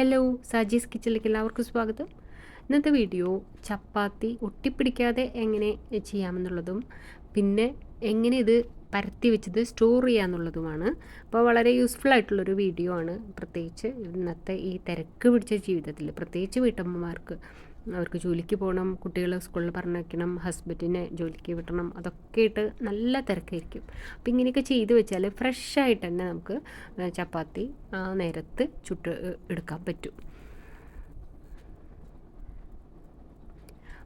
Hello Saji's കിച്ചണിലേക്ക് എല്ലാവർക്കും സ്വാഗതം. ഇന്നത്തെ വീഡിയോ ചപ്പാത്തി ഒട്ടിപ്പിടിക്കാതെ എങ്ങനെ ചെയ്യാമെന്നുള്ളതും പിന്നെ എങ്ങനെ ഇത് പരത്തി വെച്ചത് സ്റ്റോർ ചെയ്യാമെന്നുള്ളതുമാണ് അപ്പോൾ വളരെ യൂസ്ഫുൾ ആയിട്ടുള്ളൊരു വീഡിയോ ആണ്. പ്രത്യേകിച്ച് ഇന്നത്തെ ഈ തിരക്ക് പിടിച്ച ജീവിതത്തിൽ പ്രത്യേകിച്ച് വീട്ടമ്മമാർക്ക് അവർക്ക് ജോലിക്ക് പോകണം കുട്ടികളെ സ്കൂളിൽ പറഞ്ഞയക്കണം ഹസ്ബൻഡിനെ ജോലിക്ക് വിട്ടണം അതൊക്കെ ഇട്ട് നല്ല തിരക്കായിരിക്കും. അപ്പോൾ ഇങ്ങനെയൊക്കെ ചെയ്ത് വെച്ചാൽ ഫ്രഷ് ആയിട്ട് തന്നെ നമുക്ക് ചപ്പാത്തി ആ നേരത്ത് ചുട്ട് എടുക്കാൻ പറ്റും.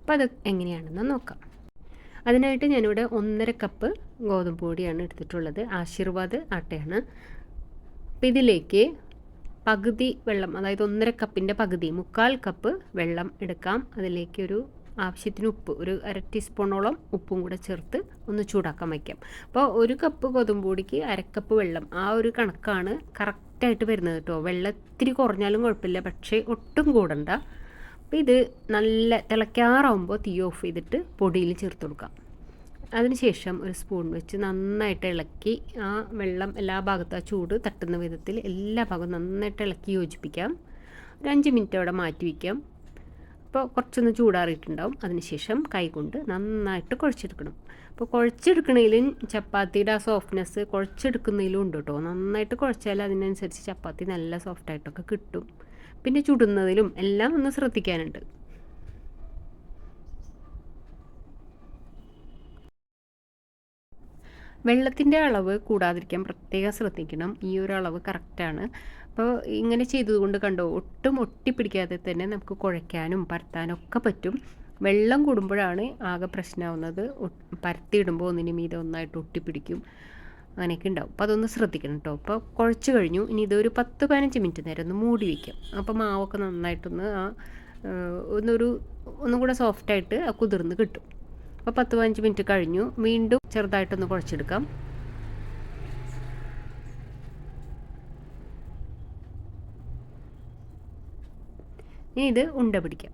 അപ്പോൾ അത് എങ്ങനെയാണെന്ന് നോക്കാം. അതിനായിട്ട് ഞാനിവിടെ ഒന്നര കപ്പ് ഗോതമ്പ് പൊടിയാണ് എടുത്തിട്ടുള്ളത്. ആശീർവാദ് ആട്ടയാണ്. അപ്പോൾ ഇതിലേക്ക് പകുതി വെള്ളം അതായത് ഒന്നര കപ്പിന്റെ പകുതി മുക്കാൽ കപ്പ് വെള്ളം എടുക്കാം. അതിലേക്ക് ഒരു ആവശ്യത്തിന് ഉപ്പ് ഒരു അര ടീസ്പൂണോളം ഉപ്പും കൂടെ ചേർത്ത് ഒന്ന് ചൂടാക്കാൻ വയ്ക്കാം. അപ്പോൾ ഒരു കപ്പ് കൊതുമ്പൂടിക്ക് അരക്കപ്പ് വെള്ളം ആ ഒരു കണക്കാണ് കറക്റ്റായിട്ട് വരുന്നത് കേട്ടോ. വെള്ളം ഇത്തിരി കുറഞ്ഞാലും കുഴപ്പമില്ല പക്ഷേ ഒട്ടും കൂടണ്ട. അപ്പോൾ ഇത് നല്ല തിളയ്ക്കാറാവുമ്പോൾ തീ ഓഫ് ചെയ്തിട്ട് പൊടിയിൽ ചേർത്ത് കൊടുക്കാം. അതിനുശേഷം ഒരു സ്പൂൺ വെച്ച് നന്നായിട്ട് ഇളക്കി ആ വെള്ളം എല്ലാ ഭാഗത്തും ആ ചൂട് തട്ടുന്ന വിധത്തിൽ എല്ലാ ഭാഗവും നന്നായിട്ട് ഇളക്കി യോജിപ്പിക്കാം. ഒരു അഞ്ച് മിനിറ്റ് അവിടെ മാറ്റി വയ്ക്കാം. അപ്പോൾ കുറച്ചൊന്ന് ചൂടാറിയിട്ടുണ്ടാവും. അതിനുശേഷം കൈകൊണ്ട് നന്നായിട്ട് കുഴച്ചെടുക്കണം. അപ്പോൾ കുഴച്ചെടുക്കണതിലും ചപ്പാത്തിയുടെ ആ സോഫ്റ്റ്നെസ് കുഴച്ചെടുക്കുന്നതിലും ഉണ്ട് കേട്ടോ. നന്നായിട്ട് കുഴച്ചാൽ അതിനനുസരിച്ച് ചപ്പാത്തി നല്ല സോഫ്റ്റായിട്ടൊക്കെ കിട്ടും. പിന്നെ ചുടുന്നതിലും എല്ലാം ഒന്ന് ശ്രദ്ധിക്കാനുണ്ട്. വെള്ളത്തിന്റെ അളവ് കൂടാതിരിക്കാൻ പ്രത്യേകം ശ്രദ്ധിക്കണം. ഈ ഒരു അളവ് കറക്റ്റാണ് അപ്പോൾ ഇങ്ങനെ ചെയ്തതുകൊണ്ട് കണ്ടോ ഒട്ടും ഒട്ടിപ്പിടിക്കാതെ തന്നെ നമുക്ക് കുഴയ്ക്കാനും പരത്താനും ഒക്കെ പറ്റും. വെള്ളം കൂടുമ്പോഴാണ് ആകെ പ്രശ്നമാവുന്നത് പരത്തിയിടുമ്പോൾ ഒന്നിന് മീതെ ഒന്നായിട്ട് ഒട്ടിപ്പിടിക്കും. അങ്ങനെയൊക്കെ ഉണ്ടാവും. അപ്പോൾ അതൊന്ന് ശ്രദ്ധിക്കണം കേട്ടോ. അപ്പോൾ കുഴച്ച് കഴിഞ്ഞു. ഇനി ഇതൊരു പത്ത് പതിനഞ്ച് മിനിറ്റ് നേരം ഒന്ന് മൂടി വയ്ക്കാം അപ്പോൾ മാവൊക്കെ നന്നായിട്ടൊന്ന് ആ ഒന്നൊരു ഒന്നും കൂടെ സോഫ്റ്റായിട്ട് കുതിർന്ന് കിട്ടും. അപ്പോൾ പത്ത് പതിനഞ്ച് മിനിറ്റ് കഴിഞ്ഞു. വീണ്ടും ചെറുതായിട്ടൊന്ന് കുഴച്ചെടുക്കാം. ഇനി ഇത് ഉണ്ട പിടിക്കാം.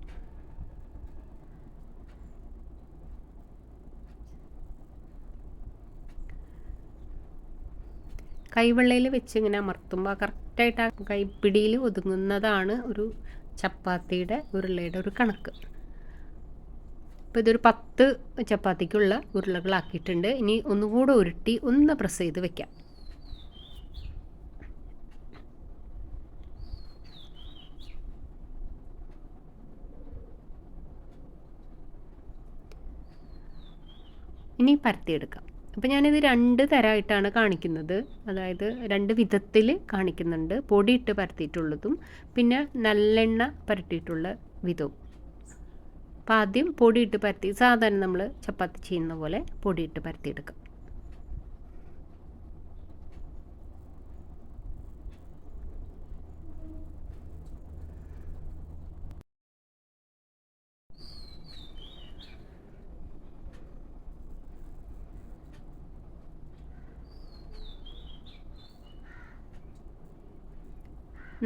കൈവെള്ളയിൽ വെച്ച് ഇങ്ങനെ അമർത്തുമ്പോൾ കറക്റ്റായിട്ട് ആ കൈപ്പിടിയിൽ ഒതുങ്ങുന്നതാണ് ഒരു ചപ്പാത്തിയുടെ ഉരുളയുടെ ഒരു കണക്ക്. അപ്പോൾ ഇതൊരു പത്ത് ചപ്പാത്തിക്കുള്ള ഉരുളകളാക്കിയിട്ടുണ്ട്. ഇനി ഒന്നുകൂടെ ഉരുട്ടി ഒന്ന് പ്രസ് ചെയ്ത് വെക്കാം. ഇനി പരത്തിയെടുക്കാം. അപ്പോൾ ഞാനിത് രണ്ട് തരമായിട്ടാണ് കാണിക്കുന്നത്. അതായത് രണ്ട് വിധത്തിൽ കാണിക്കുന്നുണ്ട്. പൊടിയിട്ട് പരത്തിയിട്ടുള്ളതും പിന്നെ നല്ലെണ്ണ പരട്ടിയിട്ടുള്ള വിധവും. അപ്പോൾ ആദ്യം പൊടിയിട്ട് പരത്തി സാധാരണ നമ്മൾ ചപ്പാത്തി ചെയ്യുന്ന പോലെ പൊടിയിട്ട് പരത്തിയെടുക്കാം.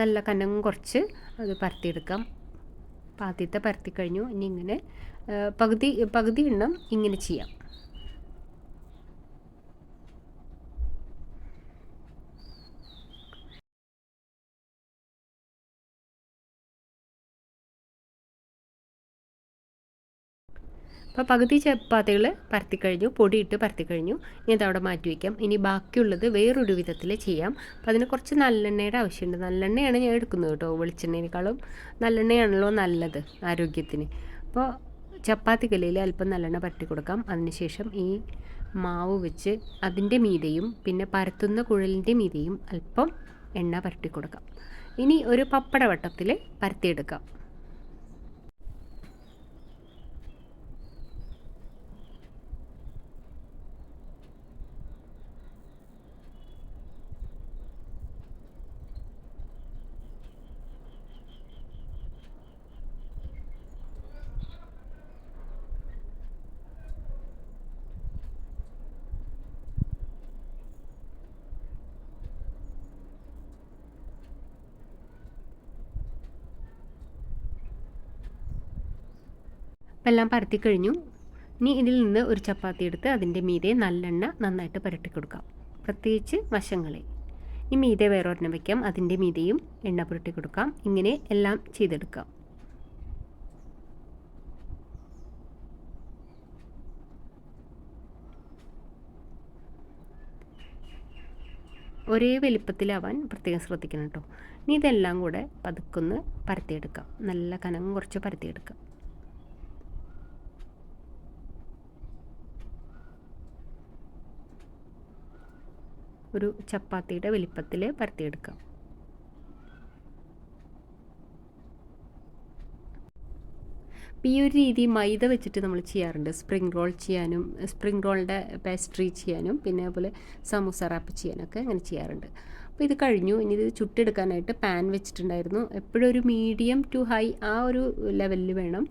നല്ല കനം കുറച്ച് അത് പരത്തിയെടുക്കാം. അപ്പോൾ പരത്തി കഴിഞ്ഞു. ഇനി ഇങ്ങനെ പകുതി പകുതി എണ്ണം ഇങ്ങനെ ചെയ്യാം. അപ്പോൾ പകുതി ചപ്പാത്തികൾ പരത്തി കഴിഞ്ഞു പൊടിയിട്ട് പരത്തി കഴിഞ്ഞു. ഇനി അതവിടെ മാറ്റി വയ്ക്കാം ഇനി ബാക്കിയുള്ളത് വേറൊരു വിധത്തിൽ ചെയ്യാം. അപ്പോൾ അതിന് കുറച്ച് നല്ലെണ്ണയുടെ ആവശ്യമുണ്ട്. നല്ലെണ്ണയാണ് ഞാൻ എടുക്കുന്നത് കേട്ടോ വെളിച്ചെണ്ണേനേക്കാളും. നല്ലെണ്ണയാണല്ലോ നല്ലത് ആരോഗ്യത്തിന്. അപ്പോൾ ചപ്പാത്തി കലയിൽ അല്പം നല്ലെണ്ണ പരട്ടി കൊടുക്കാം. അതിനുശേഷം ഈ മാവ് വെച്ച് അതിന്റെ മീതയും പിന്നെ പരത്തുന്ന കുഴലിന്റെ മീതയും അല്പം എണ്ണ പരട്ടി കൊടുക്കാം. ഇനി ഒരു പപ്പട വട്ടത്തിൽ പരത്തിയെടുക്കാം. അപ്പം എല്ലാം പരത്തി കഴിഞ്ഞു. ഇനി ഇതിൽ നിന്ന് ഒരു ചപ്പാത്തി എടുത്ത് അതിന്റെ മീതെ നല്ലെണ്ണ നന്നായിട്ട് പുരട്ടി കൊടുക്കാം. പ്രത്യേകിച്ച് വശങ്ങളെ. ഈ മീതെ വേറൊരെണ്ണം വയ്ക്കാം അതിന്റെ മീതെയും എണ്ണ പുരട്ടി കൊടുക്കാം. ഇങ്ങനെ എല്ലാം ചെയ്തെടുക്കാം. ഒരേ വലിപ്പത്തിലാവാൻ പ്രത്യേകം ശ്രദ്ധിക്കണം കേട്ടോ. ഇനി ഇതെല്ലാം കൂടെ പതുക്കൊന്ന് പരത്തിയെടുക്കാം. നല്ല കനം കുറച്ച് പരത്തിയെടുക്കാം. ഒരു ചപ്പാത്തിയുടെ വലിപ്പത്തിൽ പരത്തിയെടുക്കാം. ഈ ഒരു രീതി മൈദ വെച്ചിട്ട് നമ്മൾ ചെയ്യാറുണ്ട്. സ്പ്രിംഗ് റോൾ ചെയ്യാനും സ്പ്രിംഗ് റോളിന്റെ പേസ്ട്രി ചെയ്യാനും പിന്നെ അതുപോലെ സമൂസ റാപ്പ് ചെയ്യാനൊക്കെ അങ്ങനെ ചെയ്യാറുണ്ട്. അപ്പോൾ ഇത് കഴിഞ്ഞു. ഇനി ഇത് ചുട്ടെടുക്കാനായിട്ട് പാൻ വെച്ചിട്ടുണ്ടായിരുന്നു. എപ്പോഴും ഒരു മീഡിയം ടു ഹൈ ആ ഒരു ലെവലിൽ വേണം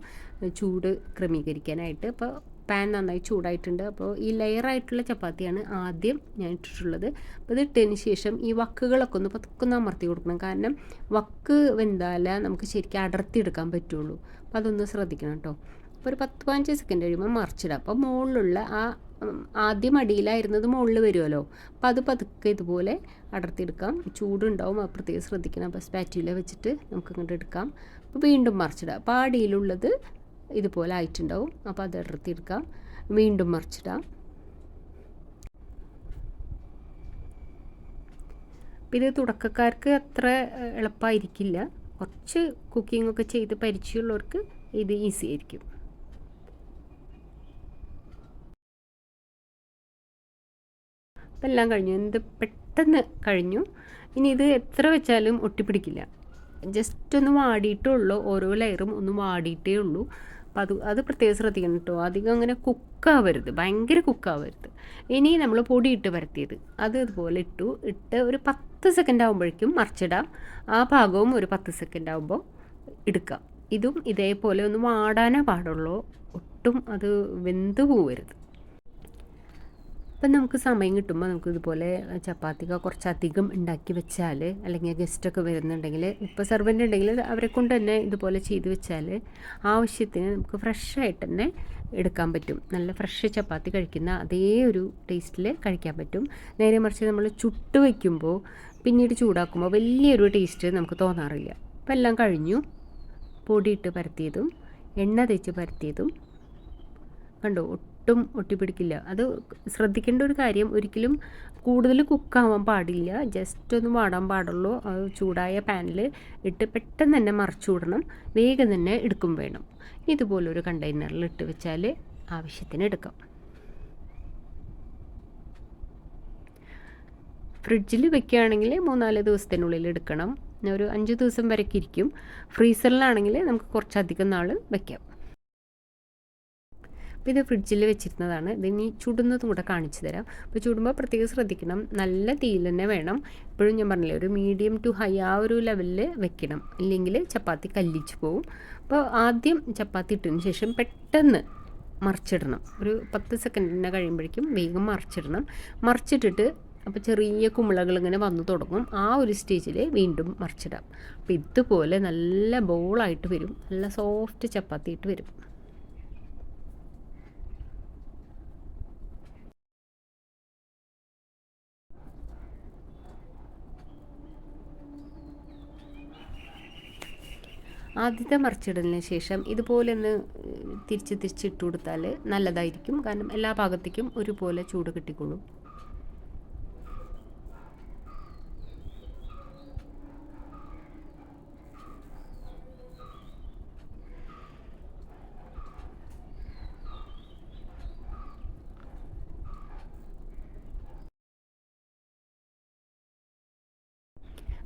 ചൂട് ക്രമീകരിക്കാനായിട്ട്. അപ്പോൾ പാൻ നന്നായി ചൂടായിട്ടുണ്ട്. അപ്പോൾ ഈ ലെയറായിട്ടുള്ള ചപ്പാത്തിയാണ് ആദ്യം ഞാൻ ഇട്ടിട്ടുള്ളത്. അപ്പോൾ ഇത് ഇട്ടതിന് ശേഷം ഈ വക്കുകളൊക്കെ ഒന്ന് പതുക്കൊന്ന് അമർത്തി കൊടുക്കണം. കാരണം വക്ക് വെന്താലേ നമുക്ക് ശരിക്കും അടർത്തിയെടുക്കാൻ പറ്റുള്ളൂ. അപ്പോൾ അതൊന്ന് ശ്രദ്ധിക്കണം കേട്ടോ. അപ്പോൾ ഒരു പത്ത് പതിനഞ്ച് സെക്കൻഡ് കഴിയുമ്പോൾ മറിച്ചിടാം. അപ്പോൾ മുകളിലുള്ള ആ ആദ്യം അടിയിലായിരുന്നത് മുകളിൽ വരുമല്ലോ. അപ്പോൾ അത് പതുക്കെ ഇതുപോലെ അടർത്തിയെടുക്കാം. ചൂടുണ്ടാവും അത് പ്രത്യേകം ശ്രദ്ധിക്കണം. അപ്പോൾ സ്പാറ്റ്യൂല വെച്ചിട്ട് നമുക്ക് ഇങ്ങോട്ട് എടുക്കാം. അപ്പോൾ വീണ്ടും മറിച്ചിടാം. അപ്പോൾ ആ അടിയിലുള്ളത് ഇതുപോലെ ആയിട്ടുണ്ടാവും. അപ്പോൾ അത് അടർത്തിയെടുക്കാം വീണ്ടും മറിച്ചിടാം. പിന്നെ തുടക്കക്കാർക്ക് അത്ര എളുപ്പമായിരിക്കില്ല കുറച്ച് കുക്കിംഗ് ഒക്കെ ചെയ്ത് പരിചയമുള്ളവർക്ക് ഇത് ഈസി ആയിരിക്കും. അപ്പം എല്ലാം കഴിഞ്ഞു. എന്ത് പെട്ടെന്ന് കഴിഞ്ഞു. ഇനി ഇത് എത്ര വെച്ചാലും ഒട്ടിപ്പിടിക്കില്ല. ജസ്റ്റ് ഒന്ന് വാടിയിട്ടേ ഉള്ളൂ ഓരോ ലെയറും ഒന്ന് വാടിയിട്ടേ ഉള്ളൂ അപ്പം അത് അത് പ്രത്യേകം ശ്രദ്ധിക്കണം കേട്ടോ. അധികം അങ്ങനെ കുക്കാവരുത്. ഭയങ്കര കുക്കാവരുത്. ഇനി നമ്മൾ പൊടിയിട്ട് വരത്തിയത് അത് ഇതുപോലെ ഇട്ടു. ഇട്ട് ഒരു പത്ത് സെക്കൻഡ് ആകുമ്പോഴേക്കും മറിച്ചിടാം. ആ ഭാഗവും ഒരു പത്ത് സെക്കൻഡ് ആകുമ്പോൾ എടുക്കാം. ഇതും ഇതേപോലെ ഒന്ന് വാടാനേ പാടുള്ളൂ. ഒട്ടും അത് വെന്ത് പോവരുത്. അപ്പം നമുക്ക് സമയം കിട്ടുമ്പോൾ നമുക്ക് ഇതുപോലെ ചപ്പാത്തിക കുറച്ചധികം ഉണ്ടാക്കി വെച്ചാൽ അല്ലെങ്കിൽ ഗസ്റ്റൊക്കെ വരുന്നുണ്ടെങ്കിൽ ഇപ്പോൾ സെർവന്റ് ഉണ്ടെങ്കിൽ അവരെ കൊണ്ട് തന്നെ ഇതുപോലെ ചെയ്ത് വെച്ചാൽ ആവശ്യത്തിന് നമുക്ക് ഫ്രഷായിട്ട് തന്നെ എടുക്കാൻ പറ്റും. നല്ല ഫ്രഷ് ചപ്പാത്തി കഴിക്കുന്ന അതേ ഒരു ടേസ്റ്റിൽ കഴിക്കാൻ പറ്റും. നേരെ മറിച്ച് നമ്മൾ ചുട്ട് വയ്ക്കുമ്പോൾ പിന്നീട് ചൂടാക്കുമ്പോൾ വലിയൊരു ടേസ്റ്റ് നമുക്ക് തോന്നാറില്ല. അപ്പം എല്ലാം കഴിഞ്ഞു. പൊടിയിട്ട് പരത്തിയതും എണ്ണ തേച്ച് പരത്തിയതും കണ്ടോ? ഒട്ടും ഒട്ടിപ്പിടിക്കില്ല. അത് ശ്രദ്ധിക്കേണ്ട ഒരു കാര്യം ഒരിക്കലും കൂടുതൽ കുക്കാവാൻ പാടില്ല. ജസ്റ്റ് ഒന്ന് വാടാൻ പാടുള്ളൂ. ചൂടായ പാനിൽ ഇട്ട് പെട്ടെന്ന് തന്നെ മറച്ചു വിടണം. വേഗം തന്നെ എടുക്കും വേണം. ഇതുപോലൊരു കണ്ടെയ്നറിൽ ഇട്ട് വെച്ചാൽ ആവശ്യത്തിന് എടുക്കാം. ഫ്രിഡ്ജിൽ വെക്കുകയാണെങ്കിൽ മൂന്നാൽ ദിവസത്തിനുള്ളിൽ എടുക്കണം. ഒരു അഞ്ച് ദിവസം വരെയൊക്കെ ഇരിക്കും ഫ്രീസറിലാണെങ്കിൽ നമുക്ക് കുറച്ചധികം നാൾ വയ്ക്കാം അപ്പോൾ ഇത് ഫ്രിഡ്ജിൽ വെച്ചിരുന്നതാണ്. ഇത് ഇനി ചുടുന്നതും കൂടെ കാണിച്ചു തരാം. അപ്പോൾ ചുടുമ്പോൾ പ്രത്യേകം ശ്രദ്ധിക്കണം. നല്ല തീയിൽ തന്നെ വേണം. ഇപ്പോഴും ഞാൻ പറഞ്ഞില്ലേ ഒരു മീഡിയം ടു ഹൈ ആ ഒരു ലെവലിൽ വെക്കണം. ഇല്ലെങ്കിൽ ചപ്പാത്തി കല്ലിച്ച് പോവും. അപ്പോൾ ആദ്യം ചപ്പാത്തി ഇട്ടതിന് ശേഷം പെട്ടെന്ന് മറിച്ചിടണം. ഒരു പത്ത് സെക്കൻഡിനെ കഴിയുമ്പോഴേക്കും വേഗം മറിച്ചിടണം. മറിച്ചിട്ടിട്ട് അപ്പോൾ ചെറിയ കുമിളകൾ ഇങ്ങനെ വന്നു തുടങ്ങും. ആ ഒരു സ്റ്റേജിൽ വീണ്ടും മറിച്ചിടാം. അപ്പോൾ ഇതുപോലെ നല്ല ബോളായിട്ട് വരും. നല്ല സോഫ്റ്റ് ചപ്പാത്തി ആയിട്ട് വരും. ആദ്യത്തെ മറിച്ചിടലിന് ശേഷം ഇതുപോലെ ഒന്ന് തിരിച്ച് തിരിച്ചിട്ട് കൊടുത്താൽ നല്ലതായിരിക്കും. കാരണം എല്ലാ ഭാഗത്തേക്കും ഒരുപോലെ ചൂട് കിട്ടിക്കൊള്ളും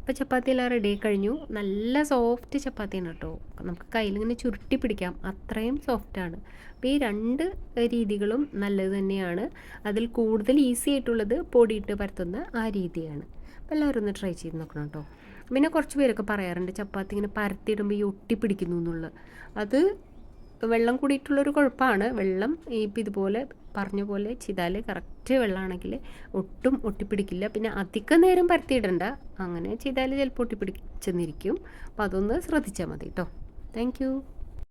ഇപ്പോൾ ചപ്പാത്തി എല്ലാം റെഡി കഴിഞ്ഞു. നല്ല സോഫ്റ്റ് ചപ്പാത്തിയാണ് കേട്ടോ. നമുക്ക് കയ്യിലിങ്ങനെ ചുരുട്ടി പിടിക്കാം. അത്രയും സോഫ്റ്റാണ് അപ്പോൾ ഈ രണ്ട് രീതികളും നല്ലത് തന്നെയാണ്. അതിൽ കൂടുതൽ ഈസി ആയിട്ടുള്ളത് പൊടിയിട്ട് പരത്തുന്ന ആ രീതിയാണ്. അപ്പോൾ എല്ലാവരും ഒന്ന് ട്രൈ ചെയ്ത് നോക്കണം കേട്ടോ. പിന്നെ കുറച്ച് പേരൊക്കെ പറയാറുണ്ട് ചപ്പാത്തി ഇങ്ങനെ പരത്തിയിടുമ്പോൾ ഈ ഒട്ടി പിടിക്കുന്നു എന്നുള്ളത്. അത് വെള്ളം കൂടിയിട്ടുള്ളൊരു കുഴപ്പമാണ് വെള്ളം ഇപ്പം ഇതുപോലെ പറഞ്ഞ പോലെ ചെയ്താൽ കറക്റ്റ് വെള്ളമാണെങ്കിൽ ഒട്ടും ഒട്ടിപ്പിടിക്കില്ല. പിന്നെ അധിക നേരം പരത്തിയിടണ്ട. അങ്ങനെ ചെയ്താൽ ചിലപ്പോൾ ഒട്ടിപ്പിടിച്ചെന്നിരിക്കും അപ്പോൾ അതൊന്ന് ശ്രദ്ധിച്ചാൽ മതി കേട്ടോ താങ്ക്